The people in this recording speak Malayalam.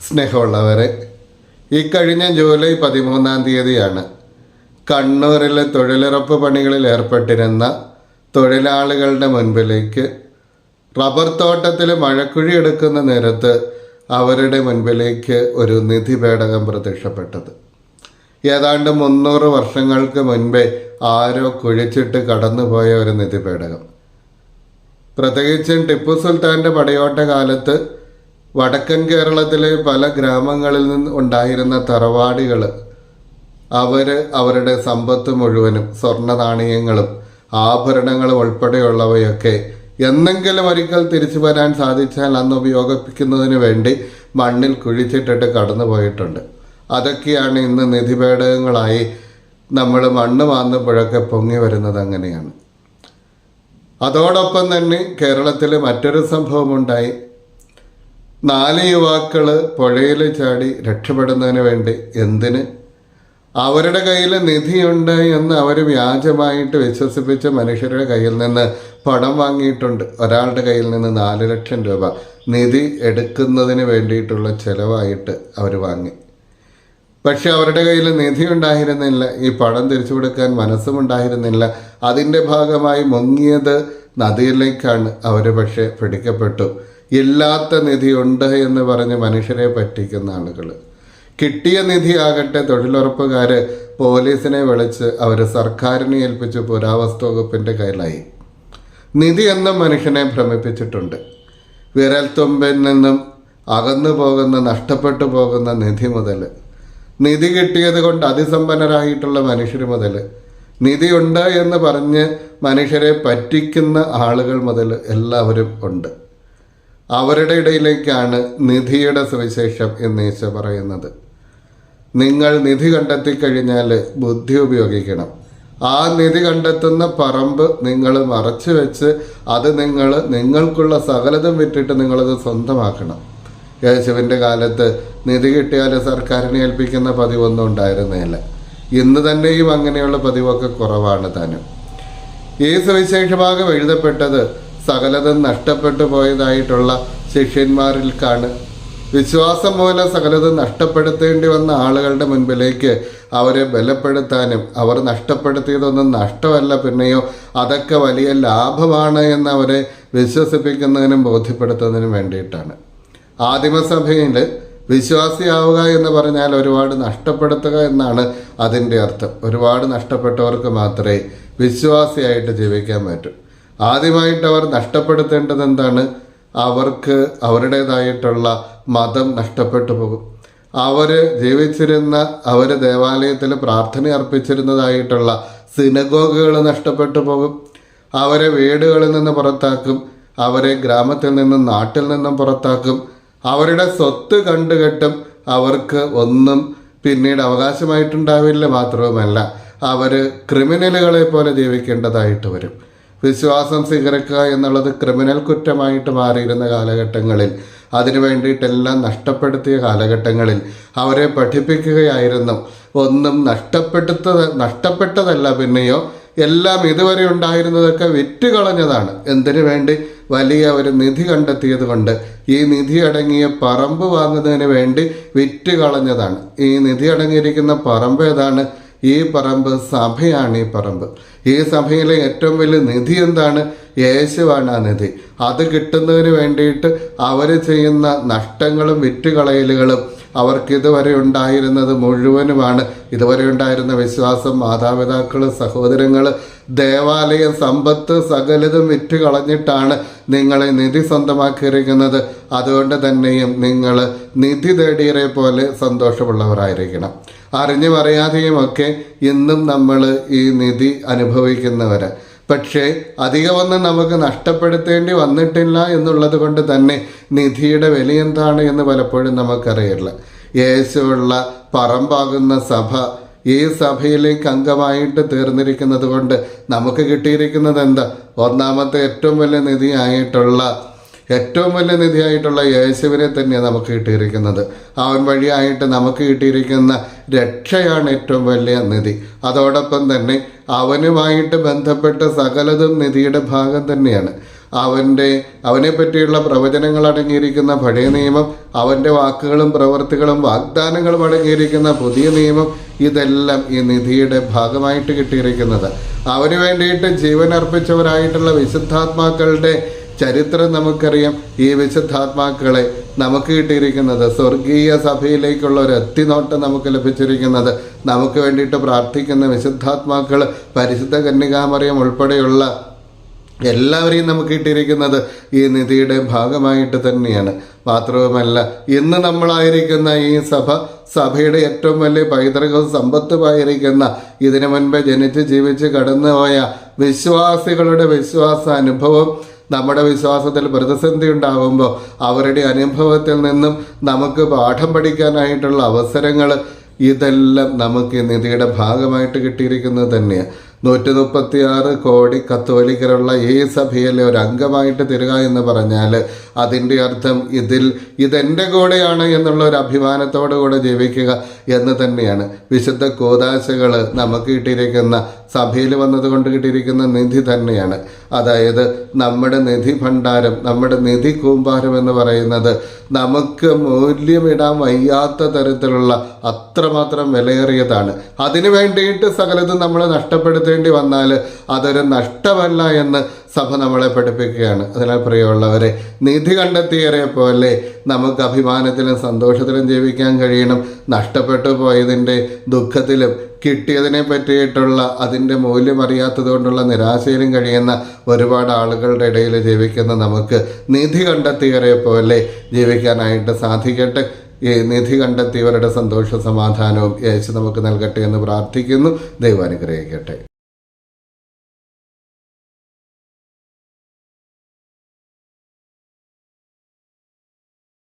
സ്നേഹമുള്ളവരെ ഈ കഴിഞ്ഞ ജൂലൈ പതിമൂന്നാം തീയതിയാണ് കണ്ണൂരിലെ തൊഴിലുറപ്പ് പണികളിൽ ഏർപ്പെട്ടിരുന്ന തൊഴിലാളികളുടെ മുൻപിലേക്ക് റബ്ബർ തോട്ടത്തിൽ മഴക്കുഴി എടുക്കുന്ന നേരത്ത് അവരുടെ മുൻപിലേക്ക് ഒരു നിധി പേടകം പ്രത്യക്ഷപ്പെട്ടത്. ഏതാണ്ട് മുന്നൂറ് വർഷങ്ങൾക്ക് മുൻപേ ആരോ കുഴിച്ചിട്ട് കടന്നുപോയ ഒരു നിധിപേടകം. പ്രത്യേകിച്ചും ടിപ്പു സുൽത്താന്റെ പടയോട്ട കാലത്ത് വടക്കൻ കേരളത്തിലെ പല ഗ്രാമങ്ങളിൽ നിന്ന് ഉണ്ടായിരുന്ന തറവാടികൾ അവർ അവരുടെ സമ്പത്ത് മുഴുവനും സ്വർണ നാണയങ്ങളും ആഭരണങ്ങളും ഉൾപ്പെടെയുള്ളവയൊക്കെ എന്നെങ്കിലും ഒരിക്കൽ തിരിച്ചു വരാൻ സാധിച്ചാൽ അന്ന് ഉപയോഗിക്കുന്നതിന് വേണ്ടി മണ്ണിൽ കുഴിച്ചിട്ടിട്ട് കടന്നു പോയിട്ടുണ്ട് അതൊക്കെയാണ് ഇന്ന് നിധിപേടകങ്ങളായി നമ്മൾ മണ്ണ് മാന്നുമ്പോഴൊക്കെ പൊങ്ങി വരുന്നത് അങ്ങനെയാണ്. അതോടൊപ്പം തന്നെ കേരളത്തിൽ മറ്റൊരു സംഭവമുണ്ടായി. നാല് യുവാക്കൾ പുഴയിൽ ചാടി രക്ഷപ്പെടുന്നതിന് വേണ്ടി എന്തിന്? അവരുടെ കയ്യിൽ നിധിയുണ്ട് എന്ന് അവർ വ്യാജമായിട്ട് വിശ്വസിപ്പിച്ച മനുഷ്യരുടെ കയ്യിൽ നിന്ന് പണം വാങ്ങിയിട്ടുണ്ട്. ഒരാളുടെ കയ്യിൽ നിന്ന് നാല് ലക്ഷം രൂപ നിധി എടുക്കുന്നതിന് വേണ്ടിയിട്ടുള്ള ചിലവായിട്ട് അവർ വാങ്ങി. പക്ഷെ അവരുടെ കയ്യിൽ നിധി ഉണ്ടായിരുന്നില്ല ഈ പണം തിരിച്ചു കൊടുക്കാൻ മനസ്സും ഉണ്ടായിരുന്നില്ല. അതിന്റെ ഭാഗമായി മുങ്ങിയത് നദിയിലേക്കാണ്. അവർ പക്ഷേ പിടിക്കപ്പെട്ടു. ഇല്ലാത്ത നിധി ഉണ്ട് എന്ന് പറഞ്ഞ് മനുഷ്യരെ പറ്റിക്കുന്ന ആളുകൾ. കിട്ടിയ നിധി ആകട്ടെ തൊഴിലുറപ്പുകാർ പോലീസിനെ വിളിച്ച് അവർ സർക്കാരിനെ ഏൽപ്പിച്ച് പുരാവസ്തു വകുപ്പിന്റെ കയ്യിലായി. നിധി എന്നും മനുഷ്യനെ ഭ്രമിപ്പിച്ചിട്ടുണ്ട്. വിരൽത്തുമ്പിൽ നിന്നും അകന്നു പോകുന്ന നഷ്ടപ്പെട്ടു പോകുന്ന നിധി മുതൽ നിധി കിട്ടിയത് കൊണ്ട് അതിസമ്പന്നരായിട്ടുള്ള മനുഷ്യർ മുതൽ നിധിയുണ്ട് എന്ന് പറഞ്ഞ് മനുഷ്യരെ പറ്റിക്കുന്ന ആളുകൾ മുതൽ എല്ലാവരും ഉണ്ട്. അവരുടെ ഇടയിലേക്കാണ് നിധിയുടെ സുവിശേഷം എന്ന് ഈശോ പറയുന്നത്. നിങ്ങൾ നിധി കണ്ടെത്തി കഴിഞ്ഞാൽ ബുദ്ധി ഉപയോഗിക്കണം. ആ നിധി കണ്ടെത്തുന്ന പറമ്പ് നിങ്ങൾ മറച്ചു വെച്ച് അത് നിങ്ങൾ നിങ്ങൾക്കുള്ള സകലതും വിറ്റിട്ട് നിങ്ങളത് സ്വന്തമാക്കണം. യേശുവിന്റെ കാലത്ത് നിധി കിട്ടിയാൽ സർക്കാരിനെ ഏൽപ്പിക്കുന്ന പതിവൊന്നും ഉണ്ടായിരുന്നില്ല. ഇന്ന് തന്നെയും അങ്ങനെയുള്ള പതിവൊക്കെ കുറവാണ് താനും. ഈ സുവിശേഷഭാഗം എഴുതപ്പെട്ടത് സകലതും നഷ്ടപ്പെട്ടു പോയതായിട്ടുള്ള ശിഷ്യന്മാരിൽക്കാണ് വിശ്വാസം മൂലം സകലതും നഷ്ടപ്പെടുത്തേണ്ടി വന്ന ആളുകളുടെ മുൻപിലേക്ക് അവരെ ബലപ്പെടുത്താനും അവർ നഷ്ടപ്പെടുത്തിയതൊന്നും നഷ്ടമല്ല പിന്നെയോ അതൊക്കെ വലിയ ലാഭമാണ് എന്നവരെ വിശ്വസിപ്പിക്കുന്നതിനും ബോധ്യപ്പെടുത്തുന്നതിനും വേണ്ടിയിട്ടാണ്. ആദിമസഭയിൽ വിശ്വാസിയാവുക എന്ന് പറഞ്ഞാൽ ഒരുപാട് നഷ്ടപ്പെടുത്തുക എന്നാണ് അതിന്റെ അർത്ഥം. ഒരുപാട് നഷ്ടപ്പെട്ടവർക്ക് മാത്രമേ വിശ്വാസിയായിട്ട് ജീവിക്കാൻ പറ്റൂ. ആദ്യമായിട്ട് അവർ നഷ്ടപ്പെടുത്തേണ്ടത് എന്താണ്? അവർക്ക് അവരുടേതായിട്ടുള്ള മതം നഷ്ടപ്പെട്ടു പോകും. അവർ ജീവിച്ചിരുന്ന അവർ ദേവാലയത്തിൽ പ്രാർത്ഥന അർപ്പിച്ചിരുന്നതായിട്ടുള്ള സിനഗോഗുകൾ നഷ്ടപ്പെട്ടു പോകും. അവരെ വീടുകളിൽ നിന്ന് പുറത്താക്കും. അവരെ ഗ്രാമത്തിൽ നിന്നും നാട്ടിൽ നിന്നും പുറത്താക്കും. അവരുടെ സ്വത്ത് കണ്ടുകെട്ടും അവർക്ക് ഒന്നും പിന്നീട് അവകാശമായിട്ടുണ്ടാവില്ല മാത്രവുമല്ല അവർ ക്രിമിനലുകളെ പോലെ ജീവിക്കേണ്ടതായിട്ട് വരും. വിശ്വാസം സ്വീകരിക്കുക എന്നുള്ളത് ക്രിമിനൽ കുറ്റമായിട്ട് മാറിയിരുന്ന കാലഘട്ടങ്ങളിൽ അതിനു വേണ്ടിയിട്ടെല്ലാം നഷ്ടപ്പെടുത്തിയ കാലഘട്ടങ്ങളിൽ അവരെ പഠിപ്പിക്കുകയായിരുന്നു. ഒന്നും നഷ്ടപ്പെടുത്തത് നഷ്ടപ്പെട്ടതല്ല പിന്നെയോ എല്ലാം ഇതുവരെ ഉണ്ടായിരുന്നതൊക്കെ വിറ്റ് കളഞ്ഞതാണ് എന്തിനു വേണ്ടി? വലിയ ഒരു നിധി കണ്ടെത്തിയത് കൊണ്ട് ഈ നിധി അടങ്ങിയ പറമ്പ് വാങ്ങുന്നതിന് വേണ്ടി വിറ്റ് കളഞ്ഞതാണ്. ഈ നിധി അടങ്ങിയിരിക്കുന്ന പറമ്പ് ഏതാണ്? ഈ പറമ്പ് സഭയാണ് ഈ പറമ്പ്. ഈ സഭയിലെ ഏറ്റവും വലിയ നിധി എന്താണ്? യേശുവാണ് ആ നിധി. അത് കിട്ടുന്നതിന് വേണ്ടിയിട്ട് അവർ ചെയ്യുന്ന നഷ്ടങ്ങളും വിറ്റുകളയലുകളും അവർക്ക് ഇതുവരെ ഉണ്ടായിരുന്നത് മുഴുവനുമാണ്. ഇതുവരെ ഉണ്ടായിരുന്ന വിശ്വാസം മാതാപിതാക്കൾ സഹോദരങ്ങൾ ദേവാലയ സമ്പത്ത് സകലതും വിറ്റ് കളഞ്ഞിട്ടാണ് നിങ്ങളെ നിധി സ്വന്തമാക്കിയിരിക്കുന്നത്. അതുകൊണ്ട് തന്നെയും നിങ്ങൾ നിധി തേടിയരെ പോലെ സന്തോഷമുള്ളവരായിരിക്കണം. അറിഞ്ഞും അറിയാതെയും ഒക്കെ ഇന്നും നമ്മൾ ഈ നിധി അനുഭവിക്കുന്നവർ പക്ഷേ അധികമൊന്നും നമുക്ക് നഷ്ടപ്പെടുത്തേണ്ടി വന്നിട്ടില്ല എന്നുള്ളത് കൊണ്ട് തന്നെ നിധിയുടെ വില എന്താണ് എന്ന് പലപ്പോഴും നമുക്കറിയില്ല. യേശുള്ള പറമ്പാകുന്ന സഭ ഈ സഭയിലേക്ക് അംഗമായിട്ട് തീർന്നിരിക്കുന്നത് കൊണ്ട് നമുക്ക് കിട്ടിയിരിക്കുന്നത് എന്താ? ഒന്നാമത്തെ ഏറ്റവും വലിയ നിധിയായിട്ടുള്ള ഏറ്റവും വലിയ നിധിയായിട്ടുള്ള യേശുവിനെ തന്നെയാണ് നമുക്ക് കിട്ടിയിരിക്കുന്നത്. അവൻ വഴിയായിട്ട് നമുക്ക് കിട്ടിയിരിക്കുന്ന രക്ഷയാണ് ഏറ്റവും വലിയ നിധി. അതോടൊപ്പം തന്നെ അവനുമായിട്ട് ബന്ധപ്പെട്ട സകലതും നിധിയുടെ ഭാഗം തന്നെയാണ്. അവന്റെ അവനെ പറ്റിയുള്ള പ്രവചനങ്ങൾ അടങ്ങിയിരിക്കുന്ന പഴയ നിയമം അവന്റെ വാക്കുകളും പ്രവൃത്തികളും വാഗ്ദാനങ്ങളും അടങ്ങിയിരിക്കുന്ന പുതിയ നിയമം ഇതെല്ലാം ഈ നിധിയുടെ ഭാഗമായിട്ട് കിട്ടിയിരിക്കുന്നത്. അവന് വേണ്ടിയിട്ട് ജീവൻ അർപ്പിച്ചവരായിട്ടുള്ള വിശുദ്ധാത്മാക്കളുടെ ചരിത്രം നമുക്കറിയാം. ഈ വിശുദ്ധാത്മാക്കളെ നമുക്ക് കിട്ടിയിരിക്കുന്നത് സ്വർഗീയ സഭയിലേക്കുള്ള ഒരു എത്തിനോട്ടം നമുക്ക് ലഭിച്ചിരിക്കുന്നത്. നമുക്ക് വേണ്ടിയിട്ട് പ്രാർത്ഥിക്കുന്ന വിശുദ്ധാത്മാക്കൾ പരിശുദ്ധ കന്യകാമറിയം ഉൾപ്പെടെയുള്ള എല്ലാവരെയും നമുക്ക് കിട്ടിയിരിക്കുന്നത് ഈ നിധിയുടെ ഭാഗമായിട്ട് തന്നെയാണ്. മാത്രവുമല്ല ഇന്ന് നമ്മളായിരിക്കുന്ന ഈ സഭ സഭയുടെ ഏറ്റവും വലിയ പൈതൃകവും സമ്പത്തുമായിരിക്കുന്ന ഇതിനു മുൻപ് ജനിച്ച് ജീവിച്ച് കടന്നുപോയ വിശ്വാസികളുടെ വിശ്വാസ അനുഭവം നമ്മുടെ വിശ്വാസത്തിൽ പ്രതിസന്ധി ഉണ്ടാകുമ്പോൾ അവരുടെ അനുഭവത്തിൽ നിന്നും നമുക്ക് പാഠം പഠിക്കാനായിട്ടുള്ള അവസരങ്ങൾ ഇതെല്ലാം നമുക്ക് നിധിയുടെ ഭാഗമായിട്ട് കിട്ടിയിരിക്കുന്നത് തന്നെയാണ് നൂറ്റി മുപ്പത്തിയാറ് കോടി കത്തോലിക്കരുള്ള ഈ സഭയിലെ ഒരു അംഗമായിട്ട് തരിക എന്ന് പറഞ്ഞാൽ അതിന്റെ അർത്ഥം ഇതിൽ ഇതെന്റെ കൂടെയാണ് എന്നുള്ള ഒരു അഭിമാനത്തോടു കൂടെ ജീവിക്കുക എന്ന് തന്നെയാണ്. വിശുദ്ധ കൂതാശകൾ നമുക്ക് കിട്ടിയിരിക്കുന്ന സഭയിൽ വന്നതുകൊണ്ട് കിട്ടിയിരിക്കുന്ന നിധി തന്നെയാണ്. അതായത് നമ്മുടെ നിധി ഭണ്ഡാരം നമ്മുടെ നിധി കൂമ്പാരം എന്ന് പറയുന്നത് നമുക്ക് മൂല്യമിടാൻ വയ്യാത്ത തരത്തിലുള്ള അത്രമാത്രം വിലയേറിയതാണ്. അതിനു വേണ്ടിയിട്ട് സകലതും നമ്മൾ നഷ്ടപ്പെടുത്തേണ്ടി വന്നാൽ അതൊരു നഷ്ടമല്ല എന്ന് സഭ നമ്മളെ പഠിപ്പിക്കുകയാണ്. അതിനാൽ പ്രിയമുള്ളവരെ നിധി കണ്ടെത്തിയവരെ പോലെ നമുക്ക് അഭിമാനത്തിലും സന്തോഷത്തിലും ജീവിക്കാൻ കഴിയണം. നഷ്ടപ്പെട്ടു പോയതിന്റെ ദുഃഖത്തിലും കിട്ടിയതിനെ പറ്റിയിട്ടുള്ള അതിന്റെ മൂല്യം അറിയാത്തതുകൊണ്ടുള്ള നിരാശയിലും കഴിയുന്ന ഒരുപാട് ആളുകളുടെ ഇടയിൽ ജീവിക്കുന്ന നമുക്ക് നിധി കണ്ടെത്തിയവരെ പോലെ ജീവിക്കാനായിട്ട് സാധിക്കട്ടെ. ഈ നിധി കണ്ടെത്തിയവരുടെ സന്തോഷ സമാധാനവും യേശു നമുക്ക് നൽകട്ടെ എന്ന് പ്രാർത്ഥിക്കുന്നു. ദൈവം അനുഗ്രഹിക്കട്ടെ.